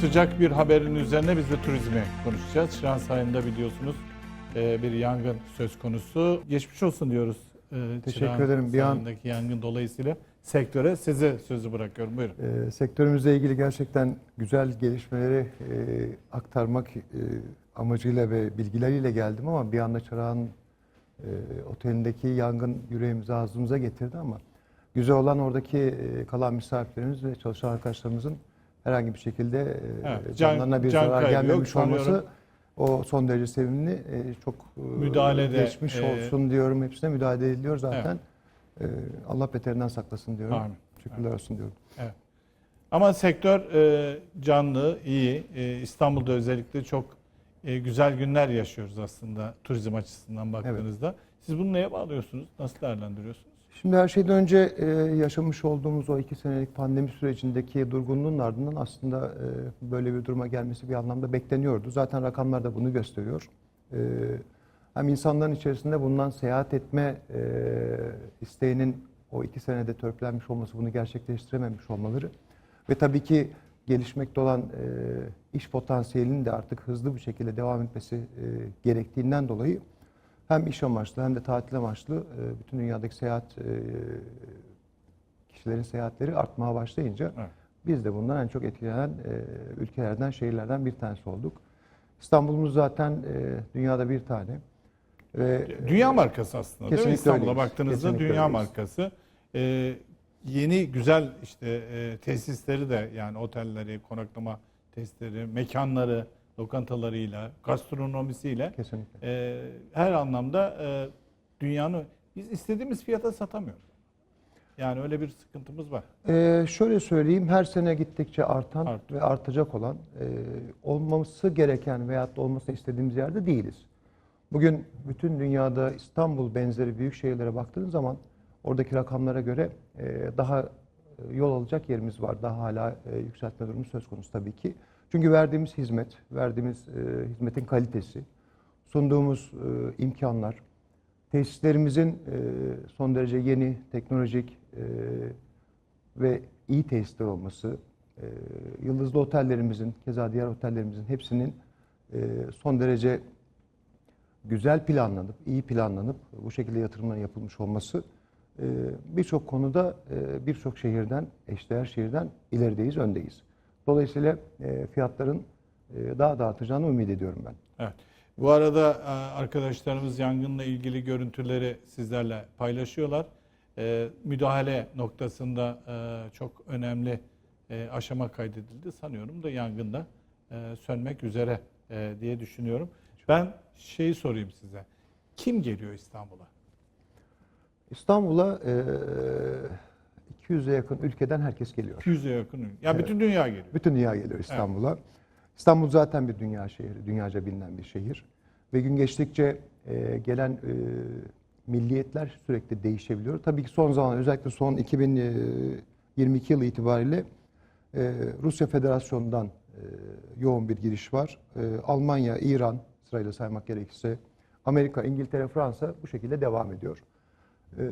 sıcak bir haberin üzerine biz de turizmi konuşacağız. Şirans ayında biliyorsunuz e, bir yangın söz konusu. Geçmiş olsun diyoruz. e, Teşekkür Çırağan ederim. Bir an- yangın dolayısıyla sektöre size sözü bırakıyorum. Buyurun. Ee, sektörümüzle ilgili gerçekten güzel gelişmeleri e, aktarmak e, amacıyla ve bilgileriyle geldim ama bir anda Çırağan e, otelindeki yangın yüreğimizi ağzımıza getirdi ama güzel olan oradaki e, kalan misafirlerimiz ve çalışan arkadaşlarımızın herhangi bir şekilde e, Evet, can- canlarına bir can zarar kaybı yok. gelmemiş olması Sanıyorum- o son derece sevimli. E, çok e, Müdahalede, geçmiş e, olsun diyorum. Hepsine müdahale ediliyor zaten. E, Allah beterinden saklasın diyorum. Amin. Şükürler olsun diyorum. Ama sektör e, canlı, iyi. E, İstanbul'da özellikle çok e, güzel günler yaşıyoruz aslında turizm açısından baktığınızda. Siz bunu neye bağlıyorsunuz? Nasıl değerlendiriyorsunuz? Şimdi her şeyden önce e, yaşamış olduğumuz o iki senelik pandemi sürecindeki durgunluğun ardından aslında e, böyle bir duruma gelmesi bir anlamda bekleniyordu. Zaten rakamlar da bunu gösteriyor. E, hem insanların içerisinde bulunan seyahat etme e, isteğinin o iki senede törpülenmiş olması, bunu gerçekleştirememiş olmaları ve tabii ki gelişmekte olan e, iş potansiyelinin de artık hızlı bir şekilde devam etmesi e, gerektiğinden dolayı hem iş amaçlı hem de tatil amaçlı e, bütün dünyadaki seyahat e, kişilerin seyahatleri artmaya başlayınca Evet. biz de bundan en çok etkilenen e, ülkelerden, şehirlerden bir tanesi olduk. İstanbul'umuz zaten dünyada bir tane. Ve Dünya markası aslında değil mi? İstanbul'a baktığınızda Kesinlikle dünya öyleyiz. markası. E, yeni güzel işte e, tesisleri de yani otelleri, konaklama tesisleri, mekanları, lokantalarıyla, gastronomisiyle kesinlikle. e, her anlamda e, dünyanın biz istediğimiz fiyata satamıyoruz. Yani öyle bir sıkıntımız var. Ee, şöyle söyleyeyim, her sene gittikçe artan Artıyor. ve artacak olan, e, olması gereken veyahut da olmasını istediğimiz yerde değiliz. Bugün bütün dünyada İstanbul benzeri büyük şehirlere baktığınız zaman oradaki rakamlara göre e, daha e, yol alacak yerimiz var. Daha hala e, yükseltme durumu söz konusu tabii ki. Çünkü verdiğimiz hizmet, verdiğimiz e, hizmetin kalitesi, sunduğumuz e, imkanlar, tesislerimizin e, son derece yeni, teknolojik e, ve iyi tesisler olması, e, yıldızlı otellerimizin, keza diğer otellerimizin hepsinin e, son derece güzel planlanıp, iyi planlanıp bu şekilde yatırımların yapılmış olması e, birçok konuda e, birçok şehirden, eşdeğer şehirden ilerideyiz, öndeyiz. Dolayısıyla e, fiyatların e, daha da artacağını ümit ediyorum ben. Evet. Bu arada e, arkadaşlarımız yangınla ilgili görüntüleri sizlerle paylaşıyorlar. E, Müdahale noktasında e, çok önemli e, aşama kaydedildi. Sanıyorum da yangında e, sönmek üzere e, diye düşünüyorum. Ben şeyi sorayım size. Kim geliyor İstanbul'a? İstanbul'a e, 200'e yakın ülkeden herkes geliyor. 200'e yakın. ülke. Ya Evet. bütün dünya geliyor. Bütün dünya geliyor İstanbul'a. İstanbul zaten bir dünya şehri, dünyaca bilinen bir şehir. Ve gün geçtikçe e, gelen e, milliyetler sürekli değişebiliyor. Tabii ki son zaman özellikle son 2022 yılı itibariyle e, Rusya Federasyonu'ndan e, yoğun bir giriş var. E, Almanya, İran sırayla saymak gerekirse, Amerika, İngiltere, Fransa bu şekilde devam ediyor. E,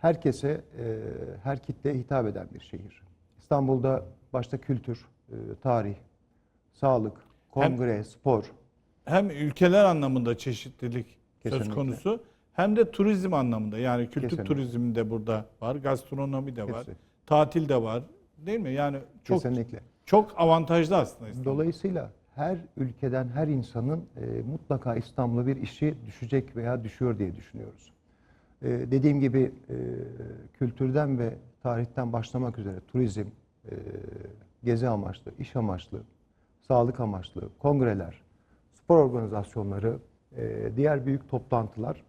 herkese, e, her kitleye hitap eden bir şehir. İstanbul'da başta kültür, e, tarih, sağlık, kongre, spor, Hem ülkeler anlamında çeşitlilik söz Kesinlikle. konusu hem de turizm anlamında. Yani kültür Kesinlikle. turizmi de burada var, gastronomi de var, Hepsi. tatil de var. Değil mi? Yani çok kesinlikle. çok avantajlı aslında İstanbul. Dolayısıyla her ülkeden, her insanın e, mutlaka İstanbul'a bir işi düşecek veya düşüyor diye düşünüyoruz. E, dediğim gibi e, kültürden ve tarihten başlamak üzere turizm, e, gezi amaçlı, iş amaçlı, sağlık amaçlı, kongreler, spor organizasyonları, e, diğer büyük toplantılar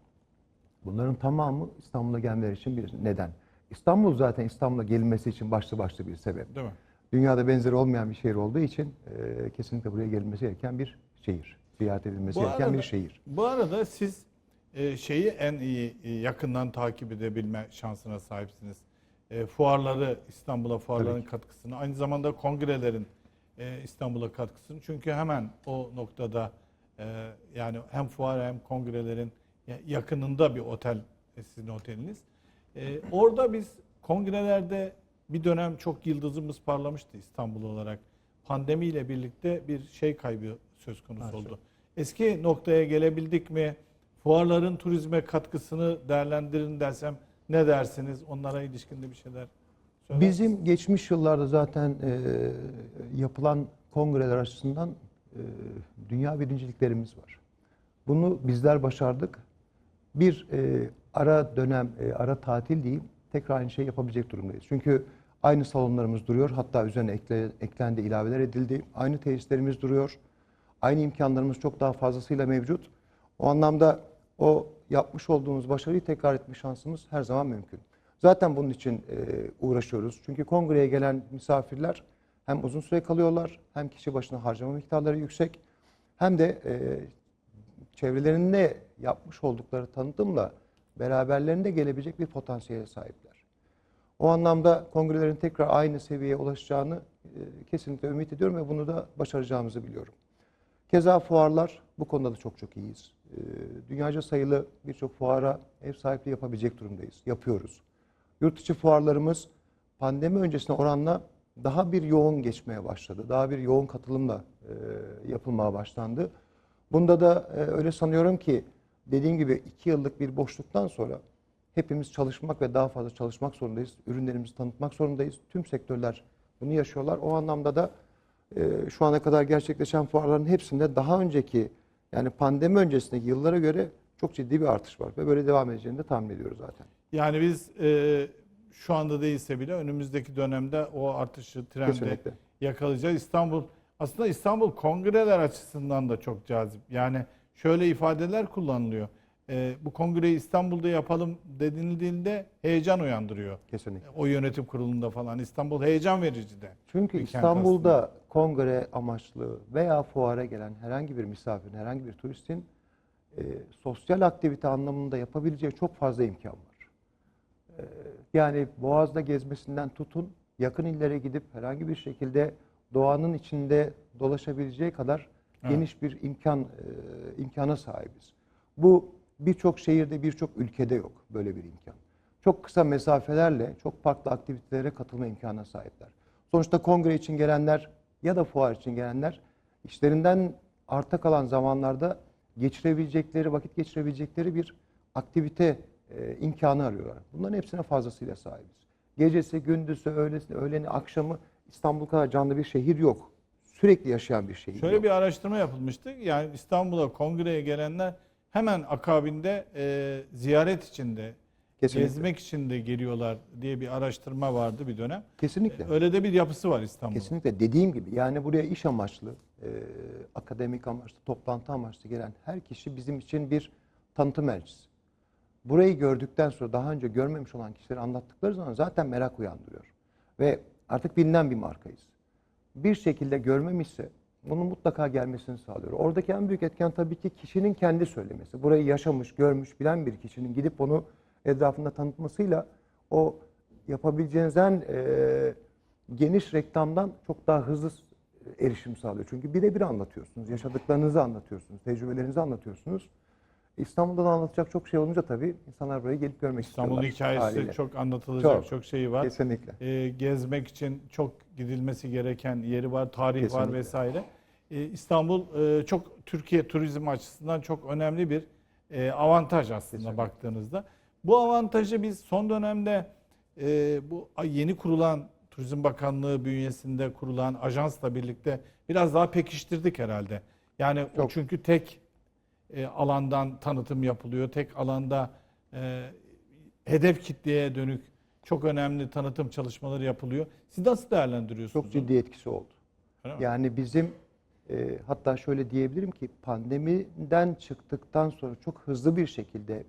bunların tamamı İstanbul'a gelmeleri için bir neden. İstanbul zaten İstanbul'a gelinmesi için başlı başlı bir sebep. Değil mi? Dünyada benzeri olmayan bir şehir olduğu için e, kesinlikle buraya gelinmesi gereken bir şehir. Ziyaret edilmesi Bu gereken arada- bir şehir. Bu arada siz şeyi en iyi e, yakından takip edebilme şansına sahipsiniz. E, fuarları, İstanbul'a fuarların katkısını, aynı zamanda kongrelerin e, İstanbul'a katkısını. Çünkü hemen o noktada e, yani hem fuar hem kongrelerin ya- yakınında bir otel e, sizin oteliniz. E, orada biz kongrelerde bir dönem çok yıldızımız parlamıştı İstanbul olarak. pandemiyle birlikte bir şey kaybı söz konusu oldu. Eski noktaya gelebildik mi? Fuarların turizme katkısını değerlendirin dersem ne dersiniz? Onlara ilişkin de bir şeyler söyler Bizim geçmiş yıllarda zaten e, yapılan kongreler açısından e, dünya birinciliklerimiz var. Bunu bizler başardık. Bir e, ara dönem, e, ara tatil değil, tekrar aynı şeyi yapabilecek durumdayız. Çünkü aynı salonlarımız duruyor, hatta üzerine ekle, eklendi, ilaveler edildi. Aynı tesislerimiz duruyor, aynı imkanlarımız çok daha fazlasıyla mevcut. O anlamda o yapmış olduğumuz başarıyı tekrar etme şansımız her zaman mümkün. Zaten bunun için e, uğraşıyoruz. Çünkü kongreye gelen misafirler hem uzun süre kalıyorlar, hem kişi başına harcama miktarları yüksek, hem de e, çevrelerinde yapmış oldukları tanıtımla beraberlerinde gelebilecek bir potansiyele sahipler. O anlamda kongrelerin tekrar aynı seviyeye ulaşacağını e, kesinlikle ümit ediyorum ve bunu da başaracağımızı biliyorum. Keza fuarlar bu konuda da çok çok iyiyiz. E, Dünyaca sayılı birçok fuara ev sahipliği yapabilecek durumdayız. Yapıyoruz. Yurt içi fuarlarımız pandemi öncesine oranla daha bir yoğun geçmeye başladı. Daha bir yoğun katılımla e, yapılmaya başlandı. Bunda da e, öyle sanıyorum ki dediğim gibi iki yıllık bir boşluktan sonra hepimiz çalışmak ve daha fazla çalışmak zorundayız. Ürünlerimizi tanıtmak zorundayız. Tüm sektörler bunu yaşıyorlar. O anlamda da e, şu ana kadar gerçekleşen fuarların hepsinde daha önceki yani pandemi öncesindeki yıllara göre çok ciddi bir artış var ve böyle devam edeceğini de tahmin ediyoruz zaten. Yani biz e, şu anda değilse bile önümüzdeki dönemde o artışı trende Kesinlikle. yakalayacağız. İstanbul aslında İstanbul kongreler açısından da çok cazip. Yani şöyle ifadeler kullanılıyor. E, bu kongreyi İstanbul'da yapalım denildiğinde heyecan uyandırıyor. Kesinlikle. O yönetim kurulunda falan İstanbul heyecan verici de. Çünkü Bir İstanbul'da kongre amaçlı veya fuara gelen herhangi bir misafirin, herhangi bir turistin e, sosyal aktivite anlamında yapabileceği çok fazla imkan var. E, yani Boğaz'da gezmesinden tutun, yakın illere gidip herhangi bir şekilde doğanın içinde dolaşabileceği kadar Evet. geniş bir imkan e, imkana sahibiz. Bu birçok şehirde, birçok ülkede yok böyle bir imkan. Çok kısa mesafelerle çok farklı aktivitelere katılma imkanına sahipler. Sonuçta kongre için gelenler ya da fuar için gelenler işlerinden arta kalan zamanlarda geçirebilecekleri, vakit geçirebilecekleri bir aktivite e, imkanı arıyorlar. Bunların hepsine fazlasıyla sahibiz. Gecesi, gündüzü, öğlesi, öğleni, akşamı İstanbul kadar canlı bir şehir yok. Sürekli yaşayan bir şehir Şöyle yok. bir araştırma yapılmıştı. Yani İstanbul'a kongreye gelenler hemen akabinde e, ziyaret içinde, Kesinlikle. gezmek için de geliyorlar diye bir araştırma vardı bir dönem. Kesinlikle. Öyle de bir yapısı var İstanbul'un. Kesinlikle dediğim gibi yani buraya iş amaçlı, e, akademik amaçlı, toplantı amaçlı gelen her kişi bizim için bir tanıtım elçisi. Burayı gördükten sonra daha önce görmemiş olan kişileri anlattıkları zaman zaten merak uyandırıyor. Ve artık bilinen bir markayız. Bir şekilde görmemişse bunun mutlaka gelmesini sağlıyor. Oradaki en büyük etken tabii ki kişinin kendi söylemesi. Burayı yaşamış, görmüş, bilen bir kişinin gidip onu etrafında tanıtmasıyla o yapabileceğinizden e, geniş reklamdan çok daha hızlı erişim sağlıyor. Çünkü birebir anlatıyorsunuz, yaşadıklarınızı anlatıyorsunuz, tecrübelerinizi anlatıyorsunuz. İstanbul'da da anlatacak çok şey olunca tabii insanlar buraya gelip görmek İstanbul'un istiyorlar. hikayesi haliyle. çok anlatılacak çok, Çok. şeyi var. Kesinlikle. E, gezmek için çok gidilmesi gereken yeri var, tarih var Kesinlikle. vesaire. E, İstanbul e, çok Türkiye turizm açısından çok önemli bir e, avantaj aslında Kesinlikle. baktığınızda. Bu avantajı biz son dönemde e, bu yeni kurulan Turizm Bakanlığı bünyesinde kurulan ajansla birlikte biraz daha pekiştirdik herhalde. Yani o Çok. çünkü tek e, alandan tanıtım yapılıyor. Tek alanda e, hedef kitleye dönük çok önemli tanıtım çalışmaları yapılıyor. Siz nasıl değerlendiriyorsunuz? Çok ciddi etkisi oldu. Yani bizim e, hatta şöyle diyebilirim ki pandemiden çıktıktan sonra çok hızlı bir şekilde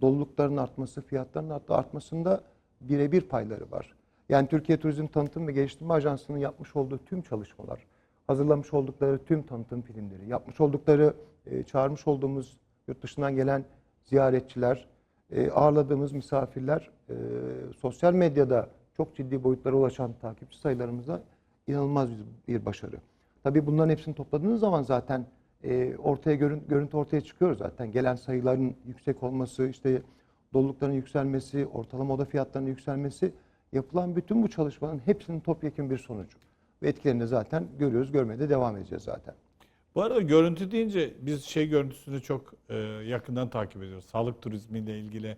dolulukların artması, fiyatların art- artmasında birebir payları var. Yani Türkiye Turizm Tanıtım ve Geliştirme Ajansı'nın yapmış olduğu tüm çalışmalar, hazırlamış oldukları tüm tanıtım filmleri, yapmış oldukları, e, çağırmış olduğumuz yurt dışından gelen ziyaretçiler, e, ağırladığımız misafirler, e, sosyal medyada çok ciddi boyutlara ulaşan takipçi sayılarımıza inanılmaz bir, başarı. Tabii bunların hepsini topladığınız zaman zaten ortaya görün, görüntü ortaya çıkıyor zaten. Gelen sayıların yüksek olması, işte dolulukların yükselmesi, ortalama oda fiyatlarının yükselmesi yapılan bütün bu çalışmanın hepsinin topyekun bir sonucu. Ve etkilerini zaten görüyoruz, görmeye de devam edeceğiz zaten. Bu arada görüntü deyince biz şey görüntüsünü çok e, yakından takip ediyoruz. Sağlık turizmiyle ilgili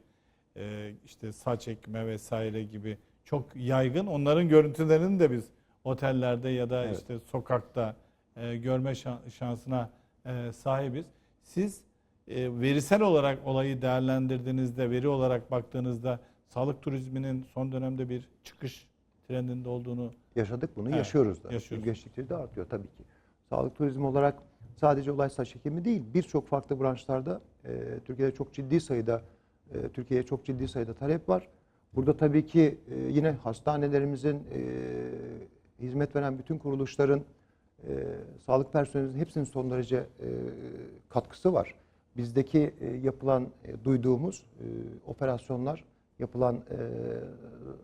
e, işte saç ekme vesaire gibi çok yaygın. Onların görüntülerini de biz otellerde ya da Evet. işte sokakta e, görme şan- şansına e, sahibiz. Siz e, verisel olarak olayı değerlendirdiğinizde, veri olarak baktığınızda sağlık turizminin son dönemde bir çıkış trendinde olduğunu Yaşadık bunu, Evet, yaşıyoruz da. yaşıyoruz. Geçtikçe de artıyor tabii ki. Sağlık turizmi olarak sadece olay saç ekimi değil, birçok farklı branşlarda e, Türkiye'de çok ciddi sayıda e, Türkiye'ye çok ciddi sayıda talep var. Burada tabii ki e, yine hastanelerimizin e, hizmet veren bütün kuruluşların e, sağlık personelimizin hepsinin son derece e, katkısı var. Bizdeki e, yapılan, e, duyduğumuz e, operasyonlar, yapılan e,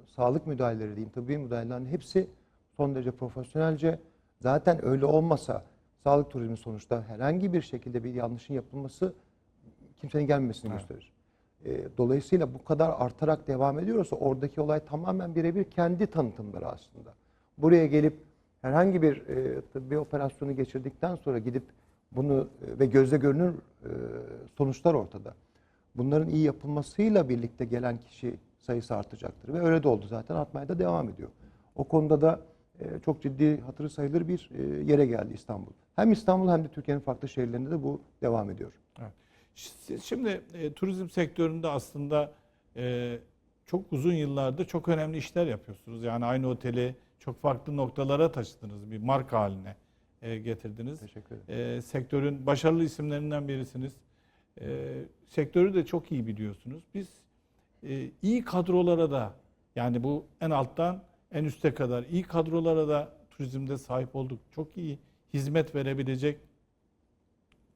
sağlık müdahaleleri diyeyim, tıbbi müdahalelerin hepsi son derece profesyonelce. Zaten öyle olmasa sağlık turizmi sonuçta herhangi bir şekilde bir yanlışın yapılması kimsenin gelmemesini Evet. gösterir. E, dolayısıyla bu kadar artarak devam ediyorsa oradaki olay tamamen birebir kendi tanıtımları aslında. Buraya gelip herhangi bir e, tıbbi operasyonu geçirdikten sonra gidip bunu e, ve gözle görünür e, sonuçlar ortada. Bunların iyi yapılmasıyla birlikte gelen kişi sayısı artacaktır ve öyle de oldu zaten artmaya da devam ediyor. O konuda da çok ciddi hatırı sayılır bir e, yere geldi İstanbul. Hem İstanbul hem de Türkiye'nin farklı şehirlerinde de bu devam ediyor. Evet. Şimdi e, turizm sektöründe aslında e, çok uzun yıllardır çok önemli işler yapıyorsunuz. Yani aynı oteli çok farklı noktalara taşıdınız, bir marka haline e, getirdiniz. Teşekkür ederim. E, sektörün başarılı isimlerinden birisiniz. E, sektörü de çok iyi biliyorsunuz. Biz e, iyi kadrolara da yani bu en alttan en üste kadar iyi kadrolara da turizmde sahip olduk. Çok iyi hizmet verebilecek,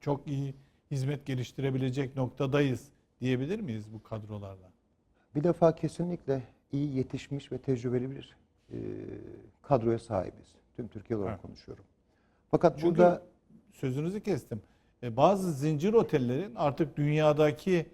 çok iyi hizmet geliştirebilecek noktadayız diyebilir miyiz bu kadrolarla? Bir defa kesinlikle iyi yetişmiş ve tecrübeli bir e, kadroya sahibiz. Tüm Türkiye olarak Evet. konuşuyorum. Fakat Çünkü burada sözünüzü kestim. E, bazı zincir otellerin artık dünyadaki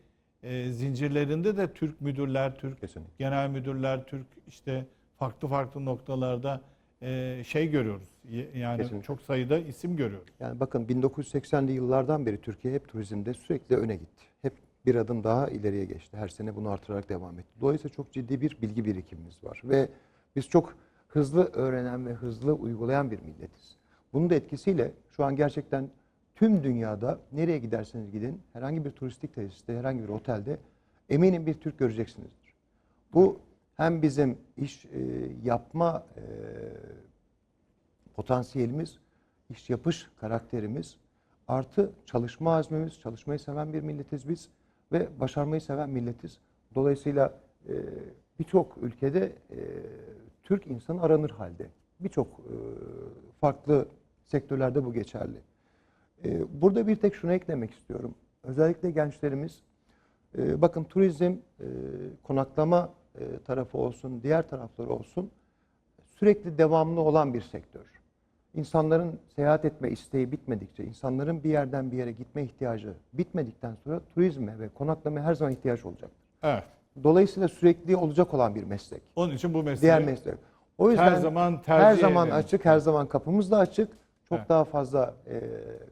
e, zincirlerinde de Türk müdürler, Türk kesinlikle genel müdürler, Türk işte farklı farklı noktalarda e, şey görüyoruz. Yani Kesinlikle. çok sayıda isim görüyoruz. Yani bakın 1980'li yıllardan beri Türkiye hep turizmde sürekli öne gitti. Hep bir adım daha ileriye geçti. Her sene bunu artırarak devam etti. Dolayısıyla çok ciddi bir bilgi birikimimiz var. Ve biz çok hızlı öğrenen ve hızlı uygulayan bir milletiz. Bunun da etkisiyle şu an gerçekten tüm dünyada nereye giderseniz gidin herhangi bir turistik tesiste, herhangi bir otelde eminim bir Türk göreceksinizdir. Bu hem bizim iş e, yapma e, potansiyelimiz, iş yapış karakterimiz, artı çalışma azmimiz, çalışmayı seven bir milletiz biz ve başarmayı seven milletiz. Dolayısıyla e, birçok ülkede Türk insanı aranır halde. Birçok farklı sektörlerde bu geçerli. Burada bir tek şunu eklemek istiyorum. Özellikle gençlerimiz, bakın turizm, konaklama tarafı olsun, diğer tarafları olsun sürekli devamlı olan bir sektör. İnsanların seyahat etme isteği bitmedikçe, insanların bir yerden bir yere gitme ihtiyacı bitmedikten sonra turizme ve konaklamaya her zaman ihtiyaç olacaktır. Evet. Dolayısıyla sürekli olacak olan bir meslek. Onun için bu mesele Diğer meslek. O yüzden her zaman tercih her zaman edelim. açık, her zaman kapımız da açık. Çok Evet. daha fazla e,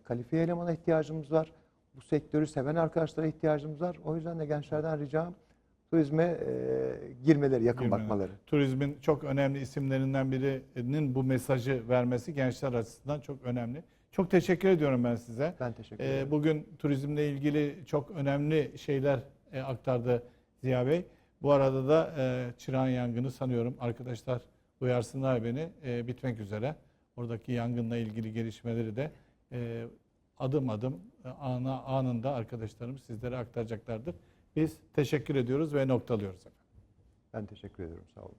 kalifiye elemana ihtiyacımız var. Bu sektörü seven arkadaşlara ihtiyacımız var. O yüzden de gençlerden ricam turizme e, girmeleri, yakın Girmeleri. bakmaları. turizmin çok önemli isimlerinden birinin bu mesajı vermesi gençler açısından çok önemli. Çok teşekkür ediyorum ben size. Ben teşekkür Ee, ederim. Bugün turizmle ilgili çok önemli şeyler e, aktardı Ziya Bey. Bu arada da e, çırağan yangını sanıyorum arkadaşlar uyarsınlar beni e, bitmek üzere. Oradaki yangınla ilgili gelişmeleri de e, adım adım e, ana, anında arkadaşlarım sizlere aktaracaklardır. Biz teşekkür ediyoruz ve noktalıyoruz efendim. Ben teşekkür ediyorum. Sağ olun.